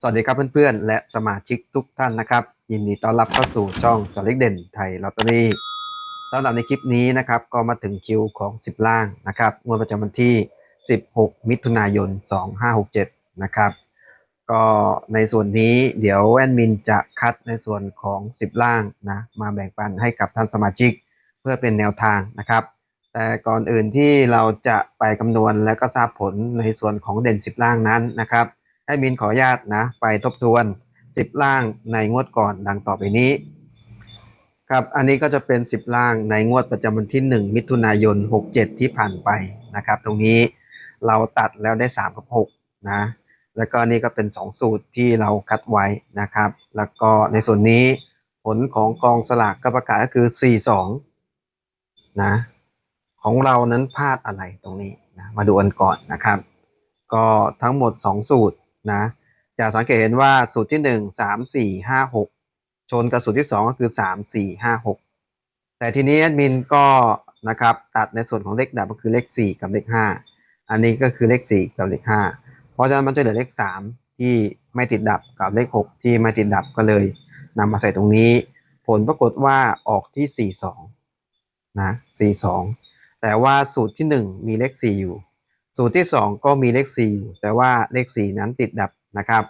สวัสดีครับเพื่อนๆ และสมาชิกทุกท่านนะครับ ยินดีต้อนรับเข้าสู่ช่องจอเล็กเด่นไทยลอตเตอรี่สำหรับในคลิปนี้นะครับก็มาถึงคิวของ 10 ล่างนะครับงวดประจำวันที่ 16 มิถุนายน 2567 นะครับ ก็ในส่วนนี้เดี๋ยวแอดมินจะคัดในส่วนของ 10 ล่างนะมาแบ่งปันให้กับท่านสมาชิกเพื่อเป็นแนวทางนะครับ แต่ก่อนอื่นที่เราจะไปคำนวณและก็ทราบผลในส่วนของเด่น 10 ล่างนั้นนะครับ ให้มินขออนุญาตนะไปทบทวน10ล่างในงวดก่อนดังต่อไปนี้ ครับอันนี้ก็จะเป็น10ล่างในงวดประจำวันที่ 1 มิถุนายน 67 ที่ผ่านไปนะครับ ตรงนี้เราตัดแล้วได้ 3 กับ6นะแล้วก็นี่ก็เป็น 2 สูตรที่เราคัดไว้นะครับ แล้วก็ในส่วนนี้ผลของกองสลากก็ประกาศก็คือ 42นะของเรานั้นพลาดอะไรตรงนี้นะมาดูกันก่อนนะครับ ก็ทั้งหมด 2 สูตร นะจะสังเกตเห็นว่าสูตรที่ 1 3 4 5 6 ชนกับสูตรที่ 2 ก็คือ 3 4 5 6 แต่ทีนี้แอดมินก็นะครับตัดในส่วนของเลขดับก็คือเลข 4 กับเลข 5 อันนี้ก็คือเลข 4 กับเลข 5 เพราะฉะนั้นมันจะเหลือเลข 3 ที่ไม่ติดดับกับเลข 6 ที่ไม่ติดดับก็เลยนำมาใส่ตรงนี้ ผลปรากฏว่าออกที่ 42นะ42 แต่ว่าสูตรที่ 1 มีเลข 4 อยู่ สูตรที่ 2 ก็มีเลข4อยู่แต่ว่าเลข 4 นั้นติดดับนะครับ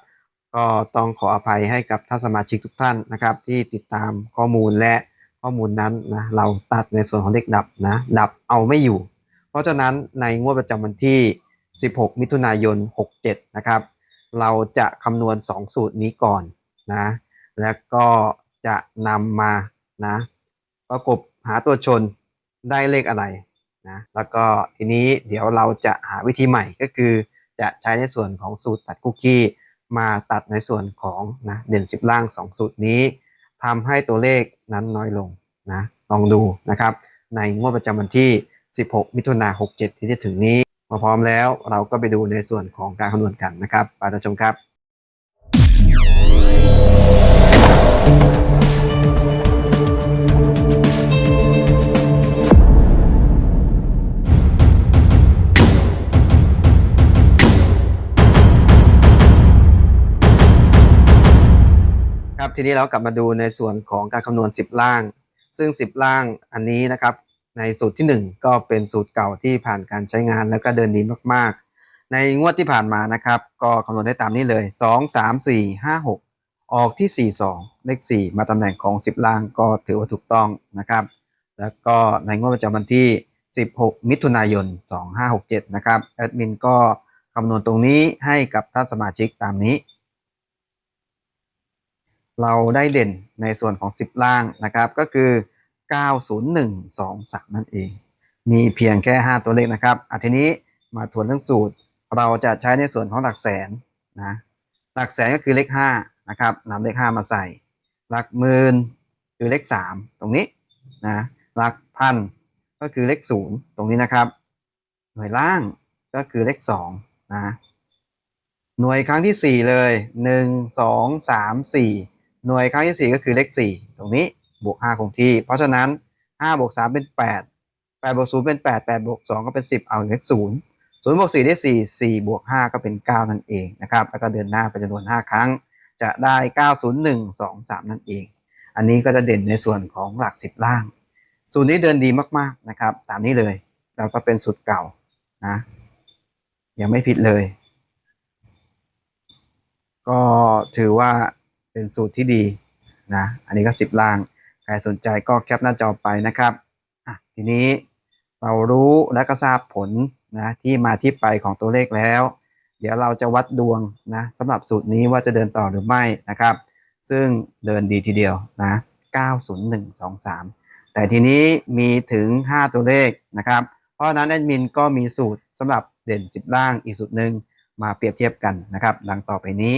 ก็ต้องขออภัยให้กับท่านสมาชิกทุกท่านนะครับ ที่ติดตามข้อมูลและข้อมูลนั้นนะเราตัดในส่วนของเลขดับนะดับเอาไม่อยู่ เพราะฉะนั้นในงวดประจำวันที่ 16 มิถุนายน 67 นะครับ เราจะคำนวณ 2 สูตรนี้ก่อนนะแล้วก็จะนำมานะประกบหาตัวชนได้เลขอะไร นะแล้วก็ทีนี้เดี๋ยวเราจะหาวิธีใหม่ก็คือ จะใช้ในส่วนของสูตรตัดคุกกี้มาตัดในส่วนของนะเด่นสิบล่าง 2 สูตรนี้ทำให้ตัวเลขนั้นน้อยลงนะลองดูนะครับ ในงวดประจำวันที่ 16 มิถุนายน67 ที่จะถึงนี้ มาพร้อมแล้วเราก็ไปดูในส่วนของการคำนวณกันนะครับไปรับชมครับ ทีนี้เรากลับมาดูในส่วนของการคำนวณ 10 ล่าง ซึ่ง 10 ล่างอันนี้นะครับ ในสูตรที่ 1 ก็เป็นสูตรเก่าที่ผ่านการใช้งานแล้วก็เดินดีมากๆ ในงวดที่ผ่านมานะครับ ก็คำนวณได้ตามนี้เลย 2 3 4 5 6 ออกที่ 4 2 เลข 4 มาตำแหน่งของ 10 ล่างก็ถือว่าถูกต้องนะครับ แล้วก็ในงวดประจำวันที่ 16 มิถุนายน 2567 นะครับแอดมินก็คำนวณตรงนี้ให้กับท่านสมาชิกตามนี้ เราได้เด่นในส่วนของ 10 ล่างนะครับ ก็คือ 90123 นั่นเอง มีเพียงแค่ 5 ตัวเลขนะครับอะทีนี้มาทวนเรื่องสูตร เราจะใช้ในส่วนของหลักแสนนะหลักแสนก็คือเลข5นะครับนำเลข 5 มาใส่ หลักหมื่นคือเลข 3 ตรงนี้นะหลักพันก็คือเลข 0 ตรงนี้นะครับ หน่วยล่างก็คือเลข2นะหน่วยครั้งที่ 4 เลย 1 2 3 4 หน่วยครั้งที่ 4 ก็คือเลข 4 ตรงนี้บวก 5 คงที่ เพราะฉะนั้น 5 บวก 3 เป็น 8 8 บวก 0 เป็น 8 8 บวก 2 ก็เป็น 10 เอาเลข 0 0 บวก 4 ได้ 4 4 บวก 5 ก็เป็น 9 นั่นเองนะครับ แล้วก็เดินหน้าไปจำนวน 5 ครั้ง จะได้ 901 2 3 นั่นเอง อันนี้ก็จะเด่นในส่วนของหลัก 10 ล่าง สูตรนี้เดินดีมากๆนะครับ ตามนี้เลย แล้วก็เป็นสูตรเก่านะ ยังไม่ผิดเลย ก็ถือว่า เป็นสูตรที่ดีนะอันนี้ก็สิบล่าง ใครสนใจก็แคปหน้าจอไปนะครับอะทีนี้เรารู้และก็ทราบผลนะที่มาที่ไปของตัวเลขแล้ว เดี๋ยวเราจะวัดดวงนะสำหรับสูตรนี้ว่าจะเดินต่อหรือไม่นะครับ ซึ่งเดินดีทีเดียวนะ90123 แต่ทีนี้มีถึง 5 ตัวเลขนะครับ เพราะฉะนั้นแอดมินก็มีสูตรสำหรับเด่น 10 ล่างอีกสูตรหนึ่งมาเปรียบเทียบกันนะครับ ดังต่อไปนี้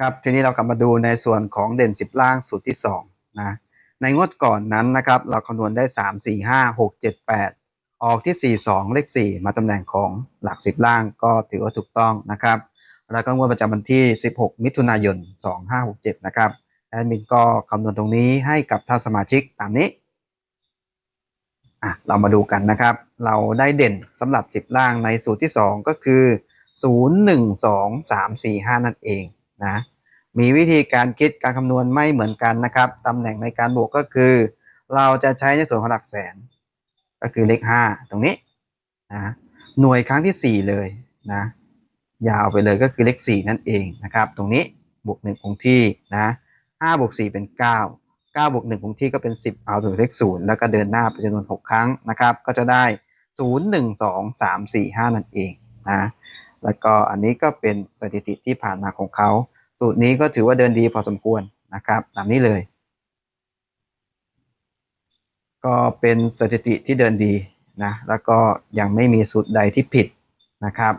ครับทีนี้เรากลับมาดูในส่วนของเด่น 10 ล่างสูตรที่2นะในงวดก่อนนั้นนะครับ เราคำนวณได้ 3 4 5 6 7 8 ออกที่ 4 2 เลข 4 มาตำแหน่งของหลัก 10 ล่างก็ถือว่าถูกต้องนะครับ แล้วก็งวดประจำวันที่ 16 มิถุนายน 2567 นะครับแอดมินก็คำนวณตรงนี้ให้กับท่านสมาชิกตามนี้อะเรามาดูกันนะครับ เราได้เด่นสำหรับ 10 ล่างในสูตรที่ 2 ก็คือศูนย์หนึ่งสองสามสี่ห้านั่นเอง นะมีวิธีการคิดการคำนวณไม่เหมือนกันนะครับตำแหน่งในการบวกก็คือ เราจะใช้ในส่วนของหลักแสน ก็คือเลขห้าตรงนี้นะหน่วยครั้งที่สี่เลยนะยาวไปเลยก็คือเลขสี่นั่นเองนะครับ ตรงนี้บวกหนึ่งคงที่นะห้าบวกสี่เป็นเก้าเก้าบวกหนึ่งคงที่ก็เป็นสิบเอาถึงเลขศูนย์แล้วก็เดินหน้าไปจำนวนหกครั้งนะครับ ก็จะได้ศูนย์หนึ่งสองสามสี่ห้านั่นเองนะแล้วก็อันนี้ก็เป็นสถิติที่ผ่านมาของเขา สูตรนี้ก็ถือว่าเดินดีพอสมควรนะครับตามนี้เลย ก็เป็นสถิติที่เดินดีนะแล้วก็ยังไม่มีสูตรใดที่ผิดนะครับ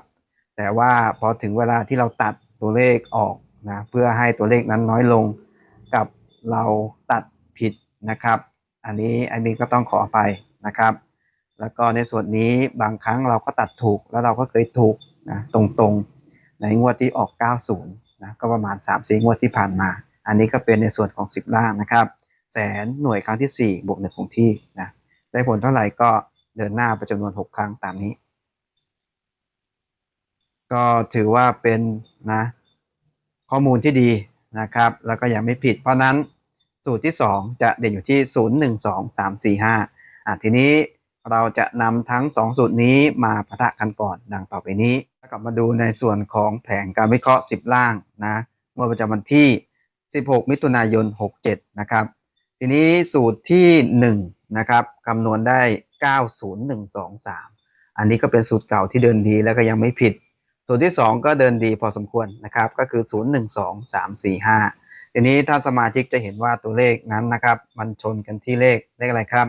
แต่ว่าพอถึงเวลาที่เราตัดตัวเลขออกนะเพื่อให้ตัวเลขนั้นน้อยลงกับเราตัดผิดนะครับ อันนี้ไอมีก็ต้องขออภัยนะครับ แล้วก็ในส่วนนี้บางครั้งเราก็ตัดถูกแล้วเราก็เคยถูกนะตรงๆ ในงวดที่ออก 90 นะก็ประมาณ3-4งวดที่ผ่านมา อันนี้ก็เป็นในส่วนของ 10 ล่างนะครับแสนหน่วยครั้งที่ 4 บวกหนึ่งคงที่นะได้ผลเท่าไหร่ก็เดินหน้าไปจำนวน 6 ครั้งตามนี้ ก็ถือว่าเป็นนะข้อมูลที่ดีนะครับ แล้วก็ยังไม่ผิด เพราะนั้นสูตรที่ 2 จะเด่นอยู่ที่ 0 1 2 3 4 5อะทีนี้เราจะนำทั้ง 2 สูตรนี้มาปะทะกันก่อนดังต่อไปนี้ กลับมาดูในส่วนของแผงการวิเคราะห์ 10 ล่างนะเมื่อประจำวันที่ 16 มิถุนายน 67 นะครับ ทีนี้สูตรที่ 1 นะครับคำนวณได้ 90123 อันนี้ก็เป็นสูตรเก่าที่เดินดีแล้วก็ยังไม่ผิด สูตรที่ 2 ก็เดินดีพอสมควรนะครับ ก็คือ 0 1 2 3 4 5 ทีนี้ถ้าสมาชิกจะเห็นว่าตัวเลขนั้นนะครับ มันชนกันที่เลขเลขอะไรครับ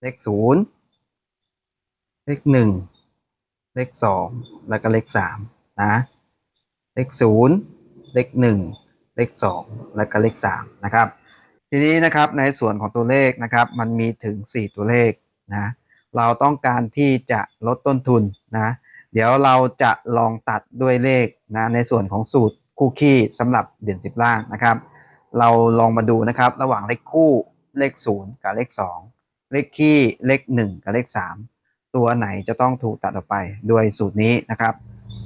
เลข 0 เลข 1 เลข2แล้วก็เลข3นะ เลข0เลข1เลข2แล้วก็เลข3นะครับ ทีนี้นะครับในส่วนของตัวเลขนะครับ มันมีถึง4ตัวเลขนะ เราต้องการที่จะลดต้นทุนนะ เดี๋ยวเราจะลองตัดด้วยเลขนะในส่วนของสูตรคู่ขี้สำหรับเด่นสิบล่างนะครับ เราลองมาดูนะครับ ระหว่างเลขคู่เลขศูนย์กับเลขสองเลขขี้เลขหนึ่งกับเลขสาม ตัวไหนจะต้องถูกตัดออกไปด้วยสูตรนี้นะครับ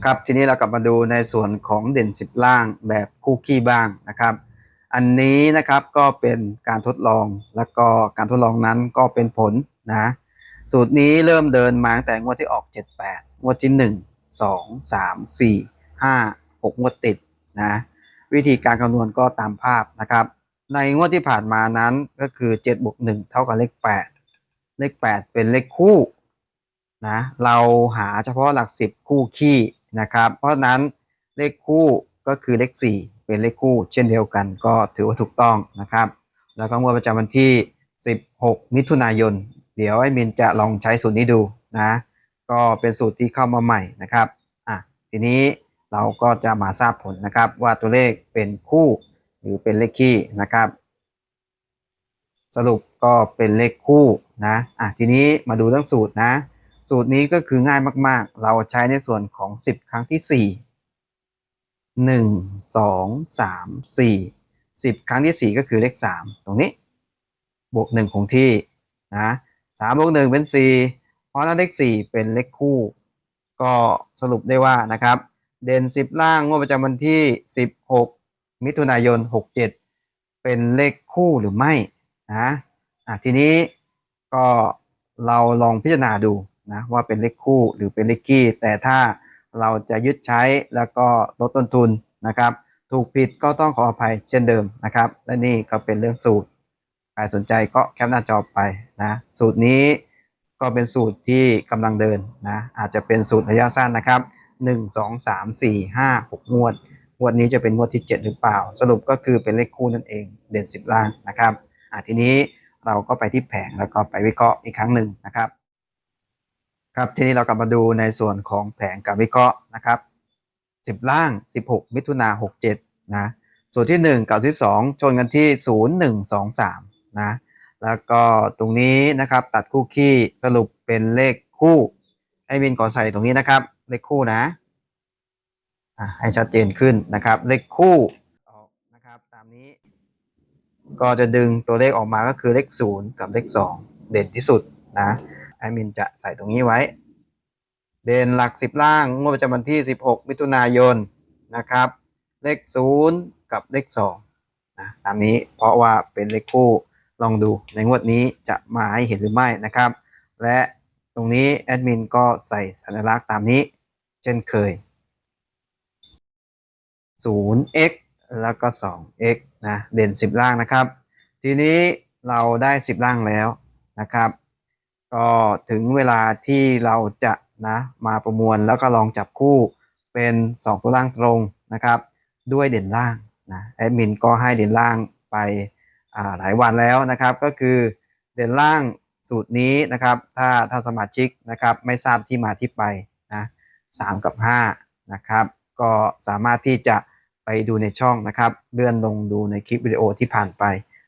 ครับทีนี้เรากลับมาดูในส่วนของเด่นสิบล่างแบบคู่ขี้บ้างนะครับ อันนี้นะครับก็เป็นการทดลองแล้วก็การทดลองนั้นก็เป็นผลนะสูตรนี้เริ่มเดินมาตั้งแต่งวดที่ออก 78 งวดที่ 1 2 3 4 5 6 งวดติดนะวิธีการคำนวณก็ตามภาพนะครับ ในงวดที่ผ่านมานั้นก็คือ7บวก1เท่ากับเลข 8 เลข 8 เป็นเลขคู่ นะเราหาเฉพาะหลัก10คู่ขี้นะครับ เพราะฉะนั้นเลขคู่ก็คือเลข4เป็นเลขคู่เช่นเดียวกันก็ถือว่าถูกต้องนะครับ แล้วก็งวดประจำวันที่ 16 มิถุนายน เดี๋ยวไอ้มินจะลองใช้สูตรนี้ดูนะก็เป็นสูตรที่เข้ามาใหม่นะครับอะทีนี้เราก็จะมาทราบผลนะครับ ว่าตัวเลขเป็นคู่หรือเป็นเลขคี่นะครับ สรุปก็เป็นเลขคู่นะอะทีนี้มาดูเรื่องสูตรนะ สูตรนี้ก็คือง่ายมาก ๆ เราใช้ในส่วนของ 10 ครั้งที่ 4 1 2 3 4 10 ครั้งที่ 4 ก็คือเลข 3 ตรงนี้ บวก 1 คงที่นะสามบวกหนึ่งเป็นสี่เพราะนั้นเลขสี่เป็นเลขคู่ ก็สรุปได้ว่านะครับ เด่นสิบล่างงวดประจำวันที่สิบหกมิถุนายนหกเจ็ดเป็นเลขคู่หรือไม่นะอะทีนี้ก็เราลองพิจารณาดู นะว่าเป็นเลขคู่หรือเป็นเลขกี้ แต่ถ้าเราจะยึดใช้แล้วก็ลดต้นทุนนะครับ ถูกผิดก็ต้องขออภัยเช่นเดิมนะครับ และนี่ก็เป็นเรื่องสูตรใครสนใจก็แคปหน้าจอไปนะสูตรนี้ก็เป็นสูตรที่กำลังเดินนะอาจจะเป็นสูตรระยะสั้นนะครับ 1 2 3 4 5 6งวดงวดนี้จะเป็นงวดที่ 7 หรือเปล่า สรุปก็คือเป็นเลขคู่นั่นเองเด่น 10 ล่างนะครับทีนี้เราก็ไปที่แผงแล้วก็ไปวิเคราะห์อีกครั้งหนึ่งนะครับ ครับทีนี้เรากลับมาดูในส่วนของแผงการวิเคราะห์นะครับ10 ล่าง 16 มิถุนา67นะสูตรที่ 1 กับที่ 2 ชนกันที่ 0 1 2 3นะแล้วก็ตรงนี้นะครับตัดคู่ขี้สรุปเป็นเลขคู่ไอ้มินขอใส่ตรงนี้นะครับ เลขคู่นะอะให้ชัดเจนขึ้นนะครับ เลขคู่ออกนะครับตามนี้ ก็จะดึงตัวเลขออกมาก็คือเลข 0 กับเลข 2 เด่นที่สุดนะ ไอมินจะใส่ตรงนี้ไว้ เด่นหลักสิบล่างงวดประจำวันที่ 16 มิถุนายนนะครับ เลข 0 กับเลข2นะตามนี้เพราะว่าเป็นเลขคู่ลองดูในงวดนี้จะมาให้เห็นหรือไม่นะครับ และตรงนี้แอดมินก็ใส่สัญลักษณ์ตามนี้ เช่นเคย 0x แล้วก็ 2x นะ เด่น 10 ล่างนะครับ ทีนี้เราได้ 10 ล่างแล้วนะครับ ก็ถึงเวลาที่เราจะนะมาประมวลแล้วก็ลองจับคู่เป็น 2 ตัวล่างตรงนะครับ ด้วยเด่นล่างนะแอดมินก็ให้เด่นล่างไปหลายวันแล้วนะครับ ก็คือเด่นล่างสูตรนี้นะครับ ถ้าถ้าสมาชิกนะครับไม่ทราบที่มาที่ไปนะสามกับ5นะครับ ก็สามารถที่จะไปดูในช่องนะครับ เลื่อนลงดูในคลิปวิดีโอที่ผ่านไป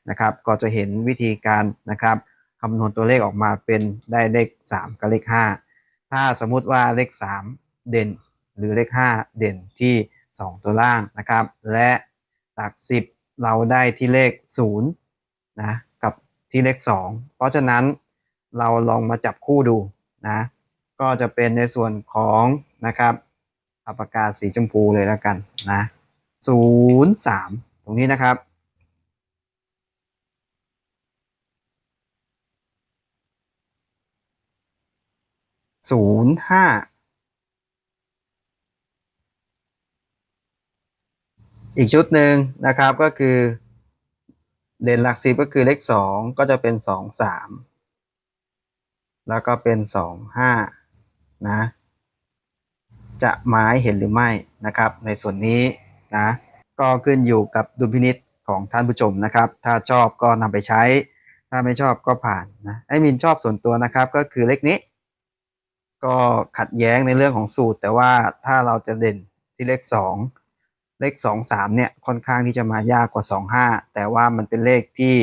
นะครับ ก็จะเห็นวิธีการนะครับ คำนวณตัวเลขออกมาเป็นได้เลข 3 กับเลข 5 ถ้าสมมุติว่าเลข 3 เด่น หรือเลข 5 เด่นที่ 2 ตัวล่างนะครับ และหลัก 10 เราได้ที่เลข0นะกับที่เลข 2 เพราะฉะนั้นเราลองมาจับคู่ดูนะก็จะเป็นในส่วนของนะครับอาปากาสีชมพูเลยแล้วกันนะศูนย์สามตรงนี้นะครับ ศูนย์ห้าอีกชุดหนึ่งนะครับก็คือเด่นหลักสิบก็คือเลขสองก็จะเป็นสองสามแล้วก็เป็นสองห้านะจะหมาให้เห็นหรือไม่นะครับ ในส่วนนี้นะก็ขึ้นอยู่กับดุลพินิษของท่านผู้ชมนะครับ ถ้าชอบก็นำไปใช้ ถ้าไม่ชอบก็ผ่านนะไอ้มินชอบส่วนตัวนะครับก็คือเลขนี้ ก็ขัดแย้งในเรื่องของสูตร แต่ว่าถ้าเราจะเด่นที่เลขสองเลขสองสามเนี่ยค่อนข้างที่จะมายากกว่าสองห้าแต่ว่ามันเป็นเลขที่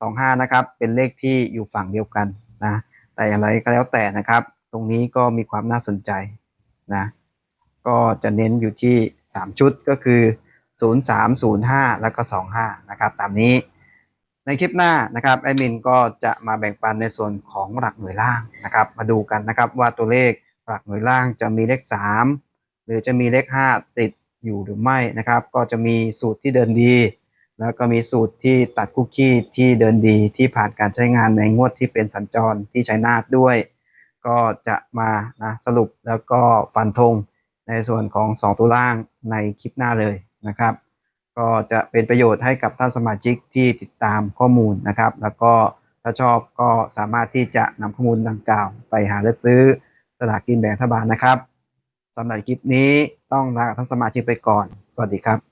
สองห้านะครับ เป็นเลขที่อยู่ฝั่งเดียวกันนะแต่อย่างไรก็แล้วแต่นะครับ ตรงนี้ก็มีความน่าสนใจนะก็จะเน้นอยู่ที่ 3 ชุดก็คือ 0 3 0 5 แล้วก็ 25 นะครับ ตามนี้ ในคลิปหน้านะครับแอดมินก็จะมาแบ่งปันในส่วนของหลักหน่วยล่างนะครับ มาดูกันนะครับว่าตัวเลขหลักหน่วยล่างจะมีเลข 3 หรือจะมีเลข 5 ติดอยู่หรือไม่นะครับ ก็จะมีสูตรที่เดินดี แล้วก็มีสูตรที่ตัดคุกกี้ที่เดินดีที่ผ่านการใช้งานในงวดที่เป็นสัญจรที่ใช้นาดด้วย ก็จะมานะสรุปแล้วก็ฟันธงในส่วนของ 2 ตัวล่างในคลิปหน้าเลยนะครับ ก็จะเป็นประโยชน์ให้กับท่านสมาชิกที่ติดตามข้อมูลนะครับ แล้วก็ถ้าชอบก็สามารถที่จะนำข้อมูลดังกล่าว ไปหาเลือกซื้อสลากกินแบ่งรัฐบาลนะครับสำหรับคลิปนี้ต้องลาท่านสมาชิกไปก่อน สวัสดีครับ